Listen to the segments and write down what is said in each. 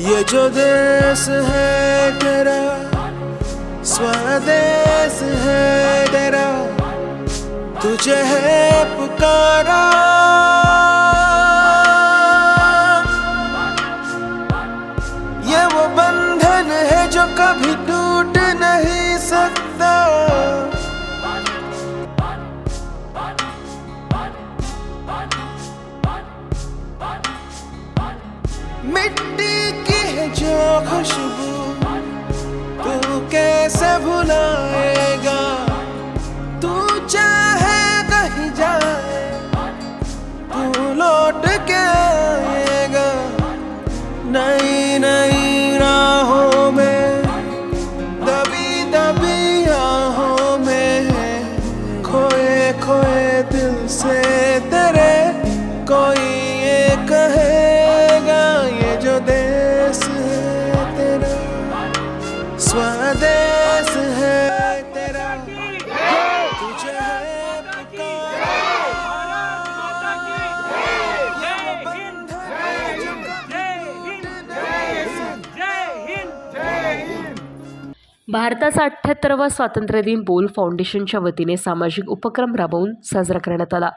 ये जो देश है तेरा, स्वदेश है तेरा, तुझे है पुकारा। ये वो बंधन है जो कभी टूट नहीं सकता। मिट्टी की जो खुशबू तू कैसे भुलाएगा। तू चाहे कहीं जाए तू लौट के आएगा। नई नई राहों में दबी दबी आहों में खोए खोए दिल से भारताचा अठ्ठ्याहत्तरावा स्वातंत्र्य दिन बोल फाउंडेशनच्या वतीने सामाजिक उपक्रम राबवून साजरा करण्यात आला.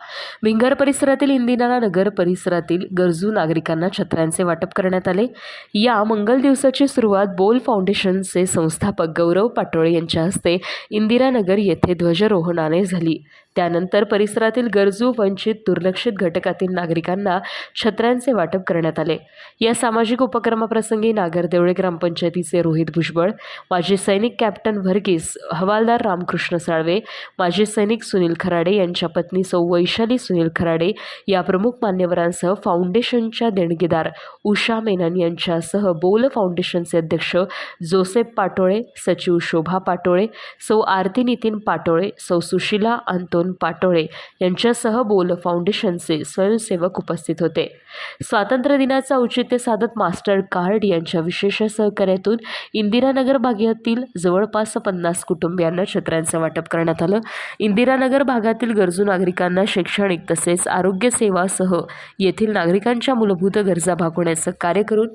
भिंगर परिसरातील इंदिरा नगर परिसरातील गरजू नागरिकांना छत्र्यांचे वाटप करण्यात आले. या मंगल दिवसाची सुरुवात बोल फाउंडेशनचे संस्थापक गौरव पाटोळे यांच्या हस्ते इंदिरानगर येथे ध्वजारोहणाने झाली. त्यानंतर परिसरातील गरजू वंचित दुर्लक्षित घटकातील नागरिकांना छत्र्यांचे वाटप करण्यात आले. या सामाजिक उपक्रमाप्रसंगी नागरदेवळे ग्रामपंचायतीचे रोहित भुजबळ माजी सैनिक कॅप्टन व्हर्गीस हवालदार रामकृष्ण साळवे माजी सैनिक सुनील खराडे यांच्या पत्नी सौ वैशाली सुनील खराडे या प्रमुख मान्यवरांसह फाउंडेशनच्या देणगीदार उषा मेनन यांच्यासह बोल फाउंडेशनचे अध्यक्ष जोसेफ पाटोळे सचिव शोभा पाटोळे सौ आरती नितीन पाटोळे सौ सुशिला अंतोन पाटोळे यांच्यासह बोल फाउंडेशनचे स्वयंसेवक उपस्थित होते. स्वातंत्र्य दिनाचं औचित्य साधत मास्टर कार्ड यांच्या विशेष सहकार्यातून इंदिरानगर भागातील जवळपास पन्नास कुटुंबियांना छत्र्यांचं वाटप करण्यात आलं. इंदिरानगर भागातील गरजू नागरिकांना शैक्षणिक तसेच आरोग्य सेवासह येथील नागरिकांच्या मूलभूत गरजा भागवण्याचं कार्य करून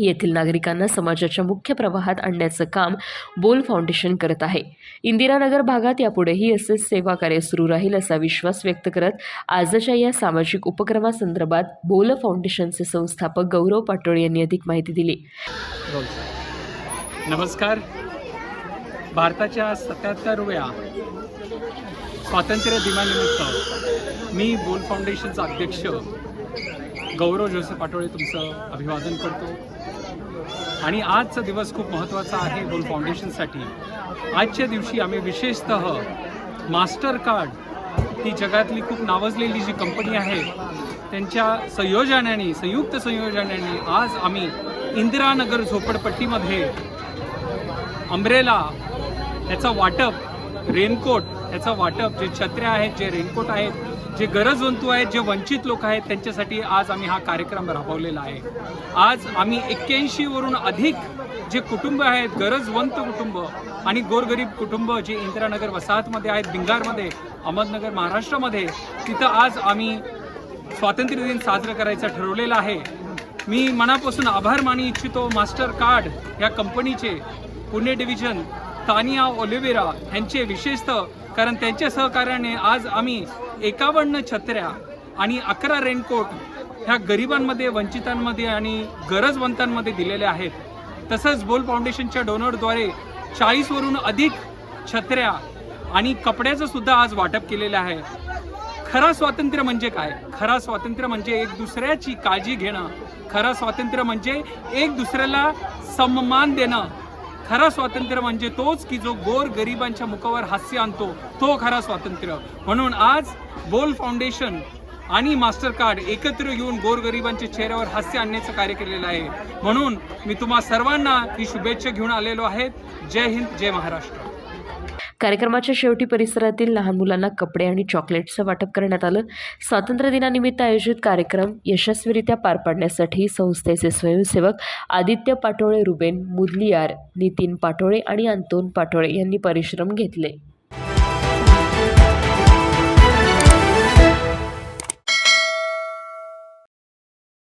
येथील नागरिकांना समाजाच्या मुख्य प्रवाहात आणण्याचं काम बोल फाउंडेशन करत आहे. इंदिरानगर भागात यापुढेही असेच सेवा कार्य सुरू राहील असा विश्वास व्यक्त करत आजच्या या सामाजिक उपक्रमासंदर्भात बोल फाउंडेशनचे संस्थापक गौरव पाटोळे यांनी अधिक माहिती दिली. नमस्कार. भारताच्या सत्याहत्तरव्या स्वातंत्र्य दिनानिमित्त मी बोल फाउंडेशनचा अध्यक्ष गौरव जोसेफ पाटोळे तुमचं अभिवादन करतो. आणि आजचा दिवस खूप महत्त्वाचा आहे गोल फाउंडेशनसाठी आजच्या दिवशी आम्ही विशेषत मास्टर कार्ड ही जगातली खूप नावाजलेली जी कंपनी आहे त्यांच्या संयोजनाने संयुक्त संयोजनाने आज आम्ही इंदिरानगर झोपडपट्टीमध्ये अंब्रेला याचं वाटप रेनकोट याचं वाटप जे छत्र्या आहेत जे रेनकोट आहेत जे गरजवंतू आहेत जे वंचित लोक आहेत त्यांच्यासाठी आज आम्ही हा कार्यक्रम राबवलेला आहे. आज आम्ही एक्क्याऐंशीवरून अधिक जे कुटुंब आहेत गरजवंत कुटुंब आणि गोरगरीब कुटुंब जे इंदिरानगर वसाहतमध्ये आहेत बिंगारमध्ये अहमदनगर महाराष्ट्रामध्ये तिथं आज आम्ही स्वातंत्र्य दिन साजरं करायचं ठरवलेलं आहे. मी मनापासून आभार मानू इच्छितो मास्टर कार्ड या कंपनीचे पुणे डिव्हिजन तानिया ओलिवेरा यांचे विशेषतः कारण त्यांच्या सहकार्याने आज आम्ही एकावन्न छत्र्या आणि अकरा रेनकोट ह्या गरिबांमध्ये वंचितांमध्ये आणि गरजवंतांमध्ये दिलेले आहेत. तसंच बोल फाउंडेशनच्या डोनरद्वारे चाळीसवरून अधिक छत्र्या आणि कपड्याचं सुद्धा आज वाटप केलेलं आहे. खरा स्वातंत्र्य म्हणजे काय? खरा स्वातंत्र्य म्हणजे एक दुसऱ्याची काळजी घेणं. खरं स्वातंत्र्य म्हणजे एक दुसऱ्याला सन्मान देणं. खरा स्वातंत्र्य म्हणजे तोच की जो गोर गरिबांच्या मुखावर हास्य आणतो तो खरा स्वातंत्र्य. म्हणून आज बोल फाउंडेशन आणि मास्टर कार्ड एकत्र येऊन गोरगरिबांच्या चेहऱ्यावर हास्य आणण्याचं कार्य केलेलं आहे. म्हणून मी तुम्हा सर्वांना ही शुभेच्छा घेऊन आलेलो आहे. जय हिंद जय महाराष्ट्र. कार्यक्रमाच्या शेवटी परिसरातील लहान मुलांना कपडे आणि चॉकलेट्सचं वाटप करण्यात आलं. स्वातंत्र्य दिनानिमित्त आयोजित कार्यक्रम यशस्वीरित्या पार पाडण्यासाठी संस्थेचे स्वयंसेवक आदित्य पाटोळे रुबेन मुदलियार नितीन पाटोळे आणि अंतोन पाटोळे यांनी परिश्रम घेतले.